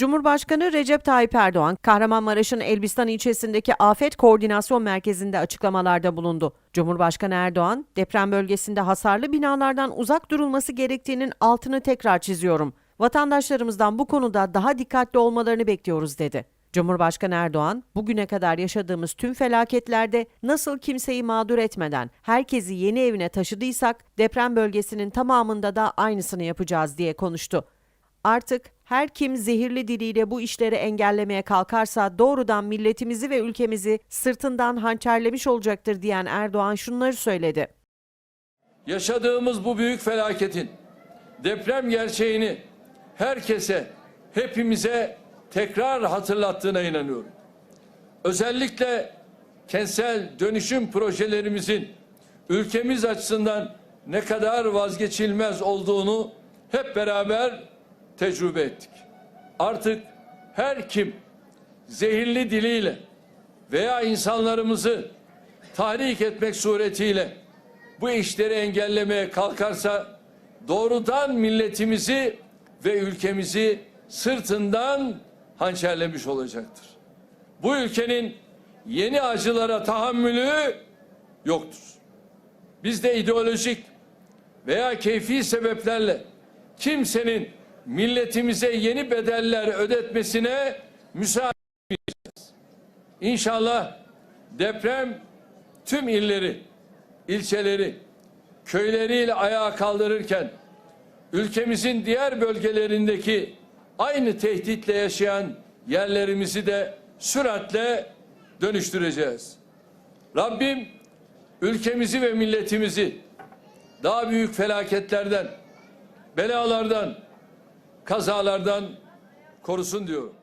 Cumhurbaşkanı Recep Tayyip Erdoğan, Kahramanmaraş'ın Elbistan ilçesindeki Afet Koordinasyon Merkezi'nde açıklamalarda bulundu. Cumhurbaşkanı Erdoğan, deprem bölgesinde hasarlı binalardan uzak durulması gerektiğinin altını tekrar çiziyorum. Vatandaşlarımızdan bu konuda daha dikkatli olmalarını bekliyoruz dedi. Cumhurbaşkanı Erdoğan, bugüne kadar yaşadığımız tüm felaketlerde nasıl kimseyi mağdur etmeden herkesi yeni evine taşıdıysak deprem bölgesinin tamamında da aynısını yapacağız diye konuştu. Artık her kim zehirli diliyle bu işleri engellemeye kalkarsa doğrudan milletimizi ve ülkemizi sırtından hançerlemiş olacaktır diyen Erdoğan şunları söyledi. Yaşadığımız bu büyük felaketin deprem gerçeğini herkese, hepimize tekrar hatırlattığına inanıyorum. Özellikle kentsel dönüşüm projelerimizin ülkemiz açısından ne kadar vazgeçilmez olduğunu hep beraber tecrübe ettik. Artık her kim zehirli diliyle veya insanlarımızı tahrik etmek suretiyle bu işleri engellemeye kalkarsa doğrudan milletimizi ve ülkemizi sırtından hançerlemiş olacaktır. Bu ülkenin yeni acılara tahammülü yoktur. Biz de ideolojik veya keyfi sebeplerle kimsenin milletimize yeni bedeller ödetmesine müsaade etmeyeceğiz. İnşallah deprem tüm illeri, ilçeleri, köyleriyle ayağa kaldırırken ülkemizin diğer bölgelerindeki aynı tehditle yaşayan yerlerimizi de süratle dönüştüreceğiz. Rabbim ülkemizi ve milletimizi daha büyük felaketlerden, belalardan, kazalardan korusun diyorum.